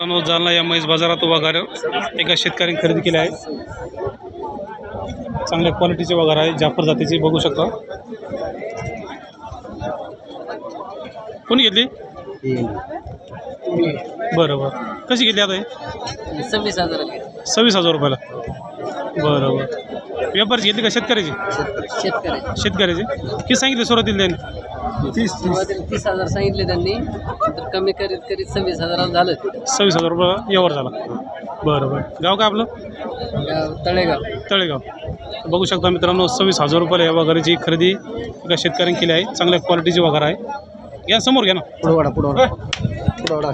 जालना या म्हैस बाजारात वगार एका शेतकऱ्याने खरेदी केले आहे चांगल्या क्वालिटीचे वगार आहे. जाफर जातीचे बघू शकता. कोणी घेतली? बरं बरं. कशी घेतली आता हे? सव्वीस हजार. सव्वीस हजार रुपयाला. बरं बरं. व्यापारची घेतली का? शेतकऱ्याची? शेतकरी. शेतकऱ्याची. किती सांगितले सुरुवातीला त्यांनी? सुरुवातीला तीस. हजार सांगितले त्यांनी. तर कमी करीत करीत सव्वीस हजार झालं. सव्वीस हजार रुपयाला व्यवहार झाला. बरं बरं. गाव काय आपलं? गाव तळेगाव. तळेगाव. बघू शकता मित्रांनो सव्वीस हजार रुपयाला या वगैरेची खरेदी एका शेतकऱ्याने केली आहे. चांगल्या क्वालिटीची वगैर आहे. घ्या समोर घ्या ना. पुढवाडा पुढवाडा. पुढवाडा.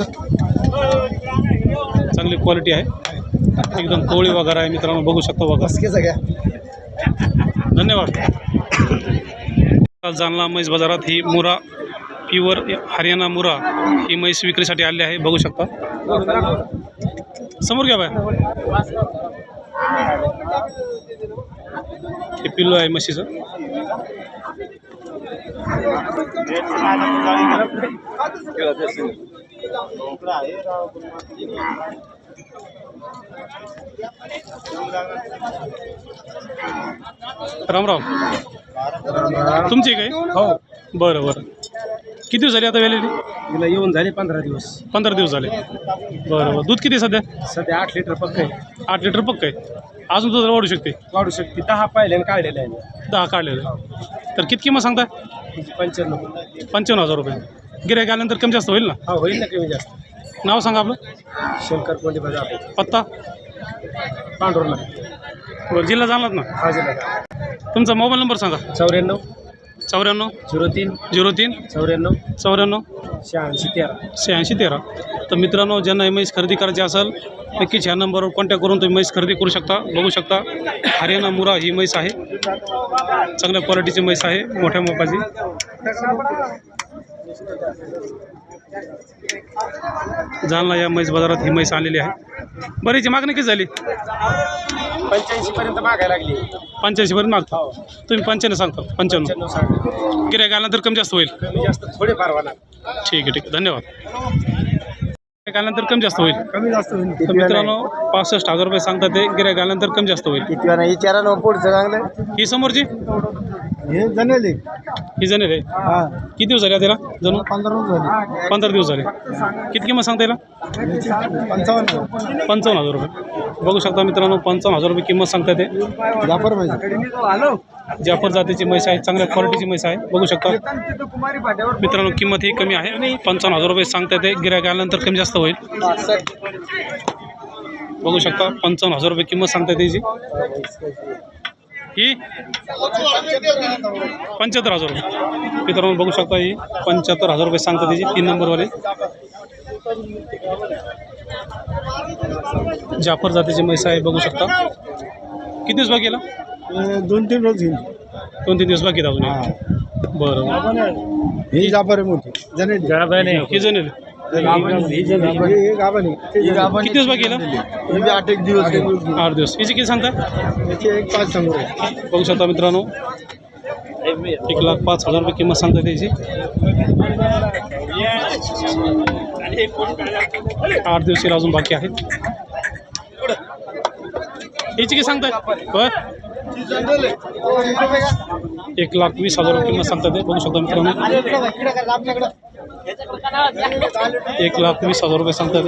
चांगली क्वालिटी आहे. एकदम कोवळी वगैरे आहे मित्रांनो बघू शकता वगैरे. सगळ्या धन्यवाद. जालना म्हैस बाजारात ही मुरा प्युअर हरियाणा मुरा ही म्हैस विक्रीसाठी आली आहे. बघू शकता. समोर घ्या बाय. हे पिल्लू आहे म्हशीचं. राम राम तुमची काय? हो. बरं बरं. किती दिवस झाले आता वेळेली तिला येऊन झाले पंधरा दिवस. पंधरा दिवस झाले. बरं बरं. दूध किती आहे सध्या? सध्या आठ लिटर पक्क आहे. आठ लिटर पक्क आहे. अजून दुधाला वाढू शकते? वाढू शकते. दहा पाहिले काढलेले आहे. दहा काढलेलं. तर किती किंमत सांगता? पंच्याण्णव. पंचावन्न हजार रुपये. गिऱ्हाईक आल्यानंतर कमी जास्त होईल ना? हा होईल ना कमी जास्त. नाव सांगा आपलं. शंकर कोंडी बाजार पत्ता? पांढुरला बरं जिल्हा जाणलात ना हा जिल्हा. तुमचा मोबाईल नंबर सांगा. चौऱ्याण्णव. चौऱ्याण्णव. झिरो तीन. झिरो तीन. चौऱ्याण्णव. चौऱ्याण्णव. शहाऐंशी तेरा. शहाऐंशी तेरा. तर मित्रांनो ज्यांना ही म्हैस खरेदी करायची असेल नक्कीच ह्या नंबरवर कॉन्टॅक्ट करून तुम्ही म्हैस खरेदी करू शकता बघू शकता. हरियाणा मुरा ही म्हैस आहे. चांगल्या क्वालिटीची म्हैस आहे. मोठ्या मोपाची. जालना या म्हैस बाजारात ही म्हैस आलेली आहे. बरीची मागणी किती झाली? पंच्याऐंशी पर्यंत मागायला लागली. पंच्याऐंशीपर्यंत मागता? हो. तुम्ही पंच्याण्णव सांगता पंच्याण्णव. पंच्याण्णव सांग गिऱ्हाईक आल्यानंतर कमी जास्त होईल? कमी जास्त थोडे फार होणार. ठीक आहे ठीक आहे. धन्यवाद. गिऱ्हाईक आल्यानंतर कमी जास्त होईल? कमी जास्त होईल. तर मित्रांनो पासष्ट हजार रुपये सांगतात ते. गिऱ्हाईक आल्यानंतर कमी जास्त होईल. किती वेळा विचारा ना पुढचं चांगलं ही समोरची? हे जनेल ही जणेल आहे? हा. किती दिवस झाले त्याला? जणू? पंधरा झाली. पंधरा दिवस झाले. किती किंमत सांगता येईल पंचावन्न पंचावन्न हजार रुपये. बघू शकता मित्रांनो पंचावन्न हजार रुपये किंमत सांगता ते जाफर पाहिजे जाफर जातीची म्हैस आहे चांगल्या क्वालिटीची म्हैस आहे. बघू शकता. मित्रांनो किंमत ही कमी आहे पंचावन्न हजार रुपये सांगता ते गिऱ्हाईक आल्यानंतर कमी जास्त होईल. बघू शकता पंचावन्न हजार रुपये किंमत सांगता त्याची ही? पंच्याहत्तर हजार रुपये. मित्रांनो बघू शकता ही पंच्याहत्तर हजार रुपये सांगता त्याची तीन नंबरवाले. जाफर जातीची म्हैस आहे बघू शकता. किती दिवस बाकी गेला दोन तीन रोज घेईन. दोन तीन दिवस बाकी अजून बरं ही जाफर आहे मोठी. जनेल. किती जण आहेत? किती दिवस बाकी गेला आठ एक दिवस आठ दिवस। हिची किती सांगता याचे एक पाच समोर बघू शकता मित्रांनो? एक लाख पाच हज़ार रुपये किंमत सांगता त्याची आठ दिवस अजून बाकी आहेत। किती सांगताय एक लाख वीस हज़ार रुपये किंमत सांगतात बघू शकता मित्रांनो। एक लाख वीस हजार रुपये सांगतात.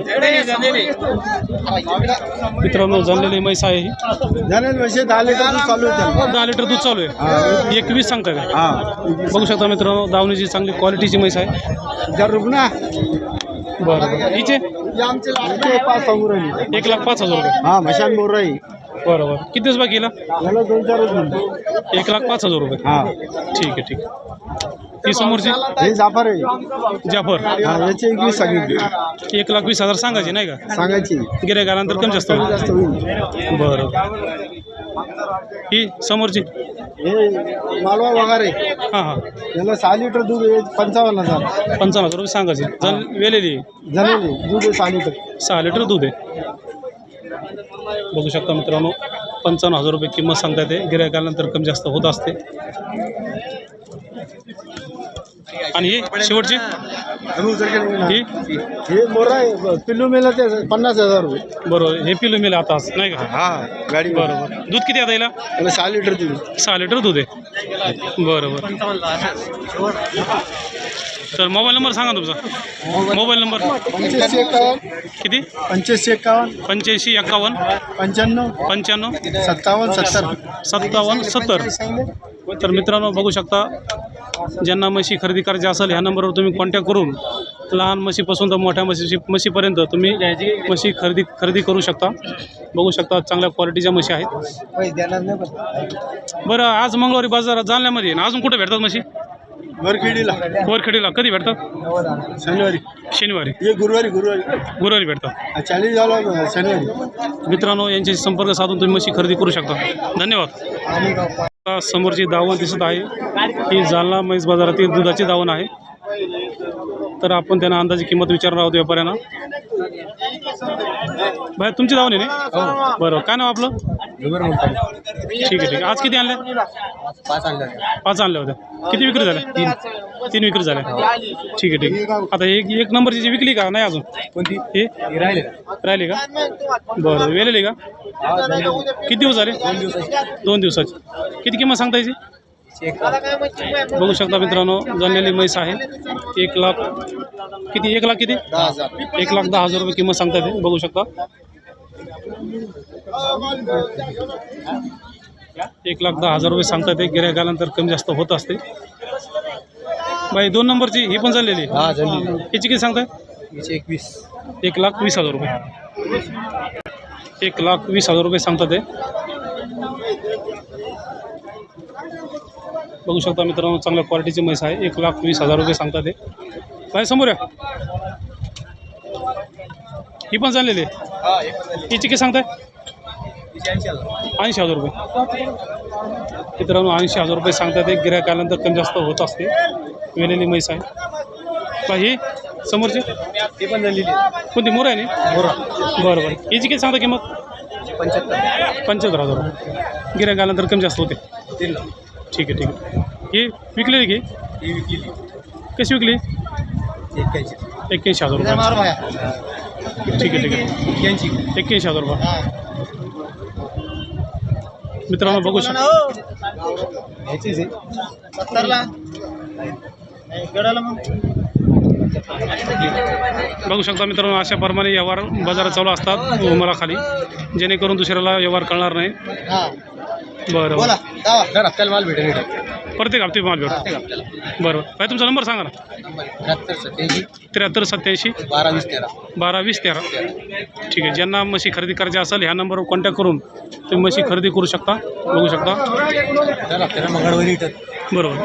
मित्रांनो जाणलेली म्हैस आहे दहा लिटर दूध चालू आहे त्याला. दहा लिटर दूध चालू आहे. एक वीस सांगताय का हा. बघू शकता मित्रांनो दावणीची चांगली क्वालिटीची म्हैस आहे. रुग्ण बरं बरं. हिचे? एक लाख पाच हजार रुपये. हा मशान बोर आहे बरं बरं. किती दिवस बाकी दोन चार एक लाख पाच हजार रुपये. हा. ठीक आहे ठीक आहे. ही समोरची? हे जाफर आहे. जाफर. हा याचे एकवीस सांगितले. एक लाख वीस हजार सांगायची नाही का? सांगायची. गिऱ्हाईक आल्यानंतर कमी जास्त होईल. जास्त होईल. बरं. ही समोरची? हे मालवा वगैरे. हां हां. याला सहा लिटर दूध आहे पंचावन्न हजार. पंचावन्न हजार रुपये सांगायची. जण वेलेली आहे. दूध आहे सहा लिटर. सहा लिटर दूध आहे. बघू शकता मित्रांनो पंचावन्न हजार रुपये किंमत सांगता येते. आल्यानंतर कमी जास्त होत असते. आणि ही शेवटची? ही? मोरा आहे. पिल्लू मेला ते पन्नास हजार रुपये. बरोबर. हे पिलू मिळेल आता नाही का? हा गाडी बरोबर. दूध किती आता येईल सहा लिटर दिली सहा लिटर दूध आहे. बरोबर. तर मोबाईल नंबर सांगा तुमचा. Mobile number. पंच्याऐंशी एकावन्न. किती? पंच्याऐंशी एकावन्न. पंच्याऐंशी एक्कावन्न पंच्याण्णव. पंच्याण्णव. सत्तावन्न सत्तर. सत्तावन्न सत्तर. तर मित्रांनो बघू शकता ज्यांना म्हशी खरेदी करायची असेल ह्या नंबरवर तुम्ही कॉन्टॅक्ट करून लहान म्हशीपासून तर मोठ्या म्हशी म्हशीपर्यंत तुम्ही म्हशी खरेदी खरेदी करू शकता. बघू शकता चांगल्या क्वालिटीच्या म्हशी आहेत. बरं आज मंगळवारी बाजारात जालन्यामध्ये. आहे ना अजून कुठे भेटतात म्हशी? वरखेडीला. वरखेडीला. कधी भेटतात शनिवारी. शनिवारी. हे गुरुवारी गुरुवारी. गुरुवारी भेटतात चाळीस झाला शनिवारी. मित्रांनो यांच्याशी संपर्क साधून तुम्ही म्हशी खरेदी करू शकता. धन्यवाद. आता समोरची दावण दिसत आहे. ही जालना म्हैस बाजारातील दुधाची दावण आहे. तर आपण त्यांना अंदाजे किंमत विचारणार आहोत व्यापाऱ्यांना. बाय तुमची दावण आहे ना? बरं. काय नाव आपलं? ठीक आहे ठीक आहे. आज किती आणले? पाच आणले पाच आणल्या होत्या किती विक्री झाल्या तीन. तीन विक्री झाल्या ठीक आहे ठीक आहे. आता एक एक नंबरची जी विकली का? नाही अजून? कोणती? हे? राहिले. राहिली का? बरं वेलेली का? किती दिवस झाले? दोन दिवसाची. किती किंमत सांगता याची बघू शकता मित्रांनो जणलेली म्हैस आहे. एक लाख. किती? एक लाख किती? एक लाख दहा हजार रुपये किंमत सांगता येते. बघू शकता. एक लाख दहा हजार रुपये सांगता येते गिऱ्हाईक आल्यानंतर कमी जास्त होत असते. बाई दोन नंबरची ही पण चाललेली हा झाली याची किती सांगताय? एकशे एकवीस. एक लाख वीस हजार रुपये. एक लाख वीस हजार रुपये सांगतात ते. बघू शकता मित्रांनो चांगल्या क्वालिटीची म्हैस आहे. एक लाख वीस हजार रुपये सांगतात ते. काय समोर या. ही पण चाललेली आहे हिची किती सांगताय? ऐंशी हजार रुपये. मित्रांनो ऐंशी हजार रुपये सांगतात ते. गिऱ्हाईक आल्यानंतर कमी जास्त होत असते. वेलेली म्हैस आहे. का ही समोरची? ते पण झालेली कोणती? मोर आहे ना? बरं बरं. याची किती सांगता किंमत? पंच्याहत्तर. पंच्याहत्तर हजार रुपये. गिऱ्हाईक आल्यानंतर कमी जास्त होते. ठीक आहे ठीक आहे. ही विकलेली की? ही विकली. कशी विकली? एक्क्याऐंशी. एक्क्याऐंशी हजार रुपये. मार ठीक आहे ठीक आहे. एक्क्याऐंशी. हजार रुपये. मित्रांनो बघू शकता. मग. बघू शकता मित्रांनो अशा प्रमाणे व्यवहार बाजारात चालू असतात उमराखाली. जेणेकरून दुसऱ्याला व्यवहार कळणार नाही. हा. बरं माल भेटेल प्रत्येक हप्ते माल भेटतो. प्रत्येक हप्त्याला. बरं काय तुमचा नंबर सांगा ना. त्र्याहत्तर सत्याऐंशी. त्र्याहत्तर सत्याऐंशी. बारा वीस तेरा. बारा वीस तेरा. ठीक आहे. ज्यांना म्हशी खरेदी करायची असेल ह्या नंबरवर कॉन्टॅक्ट करून तुम्ही म्हशी खरेदी करू शकता बघू शकता. दर हप्त्याला मंगळवारी इथं. बरोबर.